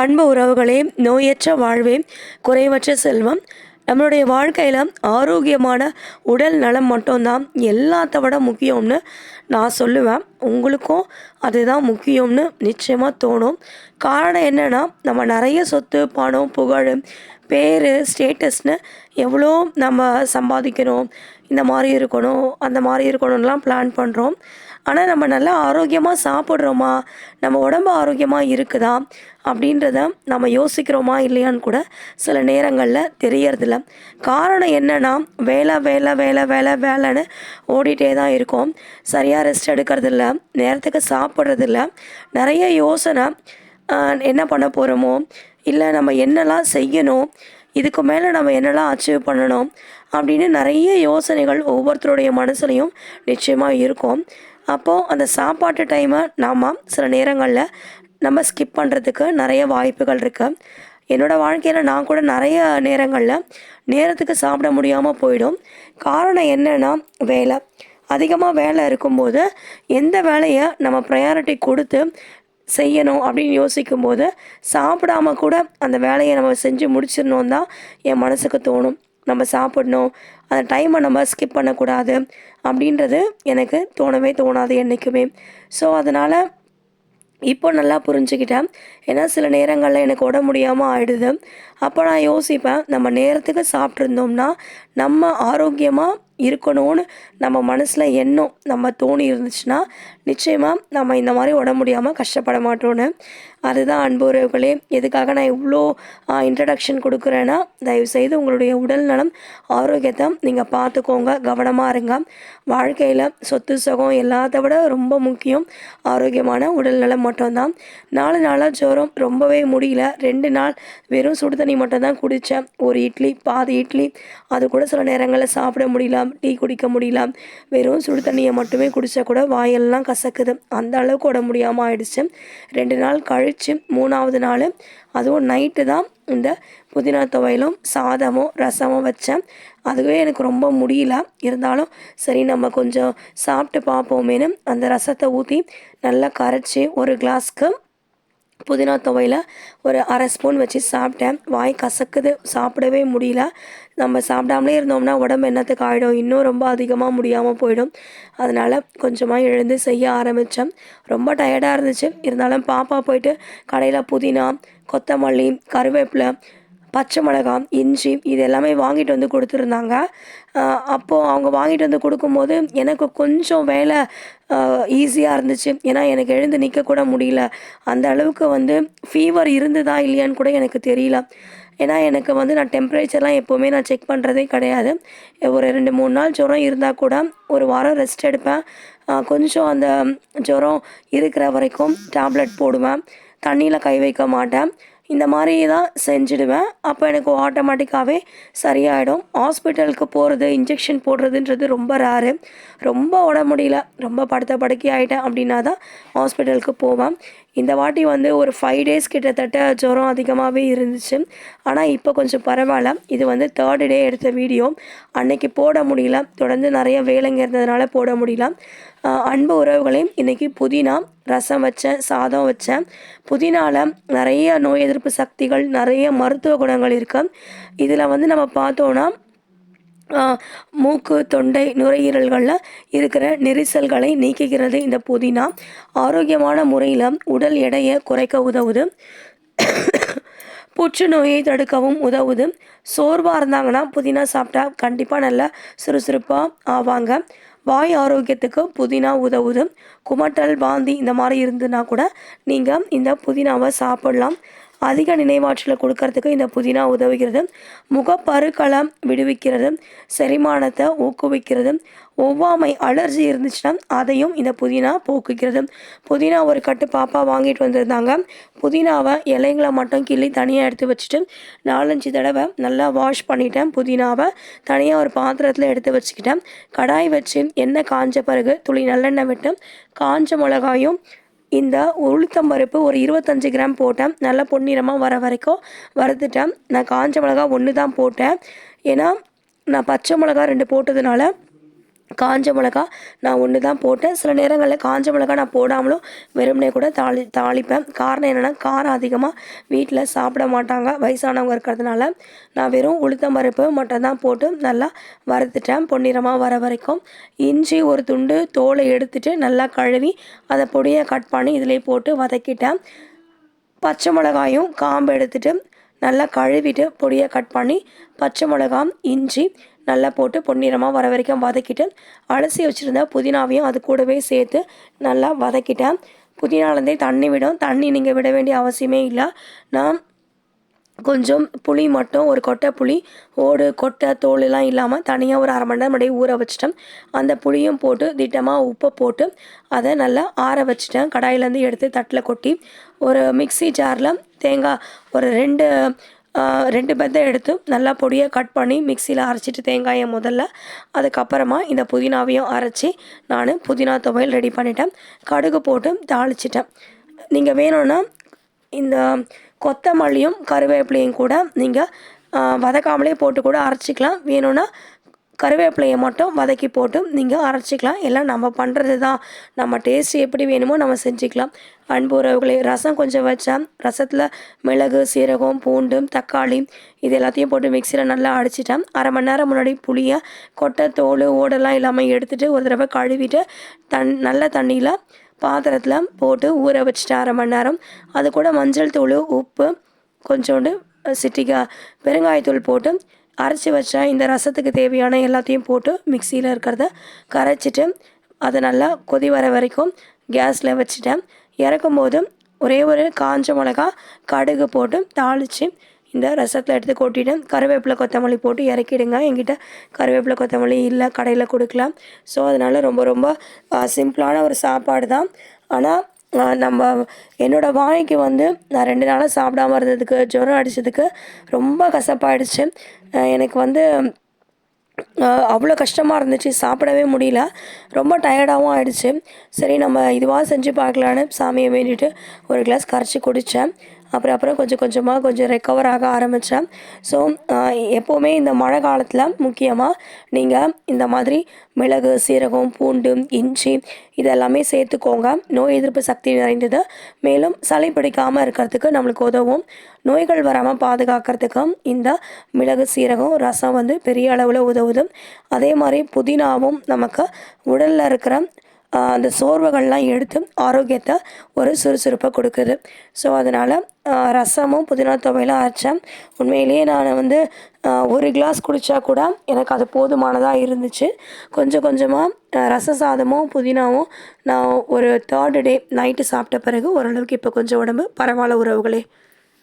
அன்பு உறவுகளே நோயற்ற வாழ்வே குறைவற்ற செல்வம். நம்மளுடைய வாழ்க்கையில் ஆரோக்கியமான உடல் நலம் மட்டும்தான் எல்லாத்த விட முக்கியம்னு நான் சொல்லுவேன். உங்களுக்கும் அதுதான் முக்கியம்னு நிச்சயமாக தோணும். காரணம் என்னென்னா நம்ம நிறைய சொத்து பணம் புகழ் பேர் ஸ்டேட்டஸ்னு எவ்வளோ நம்ம சம்பாதிக்கணும் இந்த மாதிரி இருக்கணும் அந்த மாதிரி இருக்கணும்லாம் பிளான் பண்ணுறோம் ஆனால் நம்ம நல்லா ஆரோக்கியமாக சாப்பிட்றோமா? நம்ம உடம்பு ஆரோக்கியமாக இருக்குதா? அப்படின்றத நம்ம யோசிக்கிறோமா இல்லையான்னு கூட சில நேரங்களில் தெரியறதில்ல. காரணம் என்னென்னா வேலை வேலை வேலை வேலை வேலைன்னு ஓடிட்டே தான் இருக்கோம். சரியாக ரெஸ்ட் எடுக்கிறதில்ல நேரத்துக்கு சாப்பிட்றதில்ல. நிறைய யோசனை என்ன பண்ண போகிறோமோ இல்லை நம்ம என்னெல்லாம் செய்யணும்? இதுக்கு மேலே நம்ம என்னெல்லாம் அச்சீவ் பண்ணணும் அப்படின்னு நிறைய யோசனைகள் ஒவ்வொருத்தருடைய மனசுலையும் நிச்சயமாக இருக்கும். அப்போது அந்த சாப்பாட்டு டைமை நாம் சில நேரங்களில் நம்ம ஸ்கிப் பண்ணுறதுக்கு நிறைய வாய்ப்புகள் இருக்குது என்னோடய வாழ்க்கையில் நான் கூட நிறைய நேரங்களில் நேரத்துக்கு சாப்பிட முடியாமல் போயிடும். காரணம் என்னென்னா வேலை. அதிகமாக வேலை இருக்கும்போது எந்த வேலையை நம்ம ப்ரையாரிட்டி கொடுத்து செய்யணும் அப்படின்னு யோசிக்கும்போது சாப்பிடாம கூட அந்த வேலையை நம்ம செஞ்சு முடிச்சிடணும் தான் என் மனசுக்கு தோணும். நம்ம சாப்பிடணும். அந்த டைமை நம்ம ஸ்கிப் பண்ணக்கூடாது அப்படின்றது எனக்கு தோணவே தோணாது என்றைக்குமே ஸோ அதனால் இப்போ நல்லா புரிஞ்சுக்கிட்டேன். ஏன்னா சில நேரங்களில் எனக்கு உட முடியாமல் ஆயிடுது. அப்போ நான் யோசிப்பேன் நம்ம நேரத்துக்கு சாப்பிட்ருந்தோம்னா நம்ம ஆரோக்கியமாக இருக்கணும்னு நம்ம மனசில் எண்ணம் நம்ம தோணி இருந்துச்சுன்னா நிச்சயமாக நம்ம இந்த மாதிரி உட முடியாமல் கஷ்டப்பட மாட்டோன்னு அதுதான் அன்பு உறவுகளே எதுக்காக நான் இவ்வளோ இன்ட்ரடக்ஷன் கொடுக்குறேன்னா தயவுசெய்து உங்களுடைய உடல் நலம் ஆரோக்கியத்தை நீங்கள் பார்த்துக்கோங்க கவனமாக இருங்க. வாழ்க்கையில் சொத்து சுகம் எல்லாத்த விட ரொம்ப முக்கியம். ஆரோக்கியமான உடல் நலம் மட்டும்தான். நாலு நாளாக ஜுரம் ரொம்பவே முடியல. ரெண்டு நாள் வெறும் சுடு தண்ணி மட்டும்தான் குடித்தேன் ஒரு இட்லி பாதி இட்லி அது கூட சில நேரங்களில் சாப்பிட முடியல டீ குடிக்க முடியல வெறும் சுடு தண்ணியை மட்டுமே குடித்தா கூட வாயெல்லாம் கசக்குது. அந்த அளவுக்கு உட முடியாமல் ஆயிடுச்சு. ரெண்டு நாள் கழித்து மூணாவது நாள் அதுவும் நைட்டு தான் இந்த புதினா துவையலும் சாதமும் ரசமும் வச்சேன். அதுவே எனக்கு ரொம்ப முடியல. இருந்தாலும் சரி நம்ம கொஞ்சம் சாப்பிட்டு பார்ப்போமேனு அந்த ரசத்தை ஊற்றி நல்லா கரைச்சி ஒரு கிளாஸ்க்கு புதினா துவையில் ஒரு அரை ஸ்பூன் வச்சு சாப்பிட்டேன். வாய் கசக்குது சாப்பிடவே முடியல. நம்ம சாப்பிடாமலே இருந்தோம்னா உடம்பு என்னத்துக்கு ஆகிடும் இன்னும் ரொம்ப அதிகமாக முடியாமல் போயிடும். அதனால் கொஞ்சமாக எழுந்து செய்ய ஆரம்பித்தேன் ரொம்ப டயர்டாக இருந்துச்சு. இருந்தாலும் பாப்பா போயிட்டு கடையில் புதினா கொத்தமல்லி கருவேப்பிலை பச்சை மிளகாய் இஞ்சி இது எல்லாமே வாங்கிட்டு வந்து கொடுத்துருந்தாங்க. அப்போது அவங்க வாங்கிட்டு வந்து கொடுக்கும்போது எனக்கு கொஞ்சம் வேலை ஈஸியாக இருந்துச்சு. ஏன்னா எனக்கு எழுந்து நிற்கக்கூட முடியல. அந்த அளவுக்கு வந்து ஃபீவர் இருந்ததா இல்லையான்னு கூட எனக்கு தெரியல. ஏன்னா எனக்கு வந்து நான் டெம்பரேச்சர்லாம் எப்போவுமே நான் செக் பண்ணுறதே கிடையாது. ஒரு ரெண்டு மூணு நாள் ஜுரம் இருந்தால் கூட ஒரு வாரம் ரெஸ்ட் எடுப்பேன். கொஞ்சம் அந்த ஜுரம் இருக்கிற வரைக்கும் டேப்லெட் போடுவேன். தண்ணியில் கை வைக்க மாட்டேன். இந்த மாதிரி தான் செஞ்சுடுவேன். அப்போ எனக்கு ஆட்டோமேட்டிக்காகவே சரியாயிடும். ஹாஸ்பிட்டலுக்கு போகிறது இன்ஜெக்ஷன் போடுறதுன்றது ரொம்ப ரேரு ரொம்ப உட முடியல. ரொம்ப படுத்த படுக்கி ஆகிட்டேன் அப்படின்னா தான் ஹாஸ்பிட்டலுக்கு போவேன். இந்த வாட்டி வந்து ஒரு ஃபைவ் டேஸ் கிட்டத்தட்ட ஜுரம் அதிகமாகவே இருந்துச்சு. ஆனால் இப்போ கொஞ்சம் பரவாயில்ல. இது வந்து தேர்டு டே எடுத்த வீடியோ அன்னைக்கு போட முடியல. தொடர்ந்து நிறைய வேலைங்க இருந்ததுனால போட முடியல. அன்பு உறவுகளையும் இன்றைக்கி புதினா ரசம் வச்சேன் சாதம் வச்சேன். புதினாவில் நிறைய நோய் எதிர்ப்பு சக்திகள் நிறைய மருத்துவ குணங்கள் இருக்குது இதில் வந்து நம்ம பார்த்தோன்னா மூக்கு தொண்டை நுரையீரல்களில் இருக்கிற நெரிசல்களை நீக்குகிறது இந்த புதினா. ஆரோக்கியமான முறையில் உடல் எடையை குறைக்க உதவுது. புற்றுநோயை தடுக்கவும் உதவுது. சோர்வாக இருந்தாங்கன்னா புதினா சாப்பிட்டா கண்டிப்பாக நல்லா சுறுசுறுப்பாக ஆவாங்க. வாய் ஆரோக்கியத்துக்கு புதினா உதவுது. குமட்டல் வாந்தி இந்த மாதிரி இருந்துன்னா கூட நீங்கள் இந்த புதினாவை சாப்பிடலாம். அதிக நினைவாற்றலை கொடுக்கறதுக்கு இந்த புதினா உதவுகிறது. முகப்பருக்களம் விடுவிக்கிறது. செரிமானத்தை ஊக்குவிக்கிறது. ஒவ்வாமை அலர்ஜி இருந்துச்சுன்னா அதையும் இந்த புதினா போக்குகிறது. புதினா ஒரு கட்டு பாப்பா வாங்கிட்டு வந்திருந்தாங்க. புதினாவை இலைங்களை மட்டும் கிள்ளி தனியாக எடுத்து வச்சுட்டு நாலஞ்சு தடவை நல்லா வாஷ் பண்ணிட்டேன். புதினாவை தனியாக ஒரு பாத்திரத்தில் எடுத்து வச்சுக்கிட்டேன். கடாய் வச்சு எண்ணெய் காஞ்ச பிறகு துளி நல்லெண்ணெய் விட்டு காஞ்ச மிளகாயும் இந்த உளுத்தம்பருப்பு ஒரு இருபத்தஞ்சி கிராம் போட்டேன். நல்லா பொன்னிறமாக வர வரைக்கும் வறுத்துட்டேன். நான் காஞ்ச மிளகா ஒன்று தான் போட்டேன். ஏன்னா நான் பச்சை மிளகா ரெண்டு போட்டதுனால காஞ்ச மிளகா நான் ஒன்று தான் போட்டேன். சில நேரங்களில் காஞ்ச மிளகா நான் போடாமலும் வெறுமனே கூட தாளி தாளிப்பேன். காரணம் என்னென்னா காரம் அதிகமாக வீட்டில் சாப்பிட மாட்டாங்க. வயசானவங்க இருக்கிறதுனால நான் வெறும் உளுத்தம் பருப்பு மட்டும் தான் போட்டு நல்லா வறுத்துட்டேன். பொன்னிறமாக வர வரைக்கும் இஞ்சி ஒரு துண்டு தோலை எடுத்துட்டு நல்லா கழுவி அதை பொடியை கட் பண்ணி இதிலே போட்டு வதக்கிட்டேன். பச்சை மிளகாயும் காம்பு எடுத்துட்டு நல்லா கழுவிட்டு பொடியை கட் பண்ணி பச்சை மிளகாய் இஞ்சி நல்லா போட்டு பொன்னிறமாக வர வரைக்கும் வதக்கிட்டு அலசி வச்சுருந்த புதினாவையும் அது கூடவே சேர்த்து நல்லா வதக்கிட்டேன். புதினாலேருந்தே தண்ணி விடும். தண்ணி நீங்கள் விட வேண்டிய அவசியமே இல்லை. நான் கொஞ்சம் புளி மட்டும் ஒரு கொட்டை புளி ஓடு கொட்டை தோலெல்லாம் இல்லாமல் தனியாக ஒரு அரை மணி நேரம் அப்படியே ஊற வச்சிட்டேன். அந்த புளியும் போட்டு திட்டமாக உப்பை போட்டு அதை நல்லா ஆற வச்சிட்டேன். கடாயிலேருந்து எடுத்து தட்டில் கொட்டி ஒரு மிக்சி ஜாரில் தேங்காய் ஒரு ரெண்டு ரெண்டு பெத்தை எடுத்து நல்லா பொடியை கட் பண்ணி மிக்சியில் அரைச்சிட்டு தேங்காயை முதல்ல அதுக்கப்புறமா இந்த புதினாவையும் அரைச்சி நான் புதினா துவையல் ரெடி பண்ணிட்டேன். கடுகு போட்டு தாளிச்சிட்டேன். நீங்கள் வேணும்னா இந்த கொத்தமல்லியும் கருவேப்பிலையும் கூட நீங்கள் வதக்காமலே போட்டு கூட அரைச்சிக்கலாம். வேணும்னா கருவேப்பிலையை மட்டும் வதக்கி போட்டு நீங்கள் அரைச்சிக்கலாம். எல்லாம் நம்ம பண்ணுறது தான் நம்ம டேஸ்ட் எப்படி வேணுமோ நம்ம செஞ்சுக்கலாம். அன்பு உறவுகளே ரசம் கொஞ்சம் வச்சா ரசத்தில் மிளகு சீரகம் பூண்டு தக்காளி இது எல்லாத்தையும் போட்டு மிக்சியில் நல்லா அடிச்சிட்டேன் அரை மணி நேரம் முன்னாடி புளியை கொட்டை தோல் ஓடெல்லாம் இல்லாமல் எடுத்துகிட்டு ஒரு தடவை கழுவிட்டு தண் நல்ல தண்ணியில் பாத்திரத்தில் போட்டு ஊற வச்சுட்டு அரை மணி நேரம். அது கூட மஞ்சள் தூள் உப்பு கொஞ்சோண்டு சிட்டிக்காய் பெருங்காயத்தூள் போட்டு அரைச்சி வச்ச இந்த ரசத்துக்கு தேவையான எல்லாத்தையும் போட்டு மிக்சியில் இருக்கிறத கரைச்சிட்டு அதை நல்லா கொதி வர வரைக்கும் கேஸில் வச்சுட்டேன் இறக்கும் போது ஒரே ஒரு காஞ்ச மிளகா கடுகு போட்டு தாளித்து இந்த ரசத்தில் எடுத்து கொட்டிட்டு கருவேப்பிலை கொத்தமல்லி போட்டு இறக்கிடுங்க. என்கிட்ட கருவேப்பிலை கொத்தமல்லி இல்லை கடையில் கொடுக்கலாம். ஸோ அதனால் ரொம்ப ரொம்ப சிம்பிளான ஒரு சாப்பாடு தான் ஆனால் நம்ம என்னோடய வாய்க்கு வந்து நான் ரெண்டு நாளாக சாப்பிடாம இருந்ததுக்கு ஜுரம் அடித்ததுக்கு ரொம்ப கசப்பாயிடுச்சு. எனக்கு வந்து அவ்வளோ கஷ்டமாக இருந்துச்சு. சாப்பிடவே முடியல. ரொம்ப டயர்டாகவும் ஆயிடுச்சு. சரி நம்ம இதுவாக செஞ்சு பார்க்கலான்னு சாமியை வேண்டிட்டு ஒரு கிளாஸ் கரைச்சி குடித்தேன் அப்புறம் அப்புறம் கொஞ்சம் கொஞ்சமாக கொஞ்சம் ரெக்கவர் ஆக ஆரம்பித்தேன் ஸோ எப்போவுமே இந்த மழை காலத்தில் முக்கியமாக நீங்கள் இந்த மாதிரி மிளகு சீரகம் பூண்டு இஞ்சி இதெல்லாமே சேர்த்துக்கோங்க. நோய் எதிர்ப்பு சக்தி நிறைந்தது. மேலும் சளி பிடிக்காமல் இருக்கிறதுக்கு நம்மளுக்கு உதவும். நோய்கள் வராமல் பாதுகாக்கிறதுக்கும் இந்த மிளகு சீரகம் ரசம் வந்து பெரிய அளவில் உதவுது. அதே மாதிரி புதினாவும் நமக்கு உடலில் இருக்கிற அந்த சோர்வுகள்லாம் எடுத்து ஆரோக்கியத்தை ஒரு சுறுசுறுப்பை கொடுக்குது. ஸோ அதனால் ரசமும் புதினா துவையிலும் அரைச்சேன். உண்மையிலேயே நான் வந்து ஒரு கிளாஸ் குடித்தா கூட எனக்கு அது போதுமானதாக இருந்துச்சு. கொஞ்சம் கொஞ்சமாக ரச சாதமும் புதினாவும் நான் ஒரு தேர்டு டே நைட்டு சாப்பிட்ட பிறகு ஓரளவுக்கு இப்போ கொஞ்சம் உடம்பு பரவாயில்ல உறவுகளே.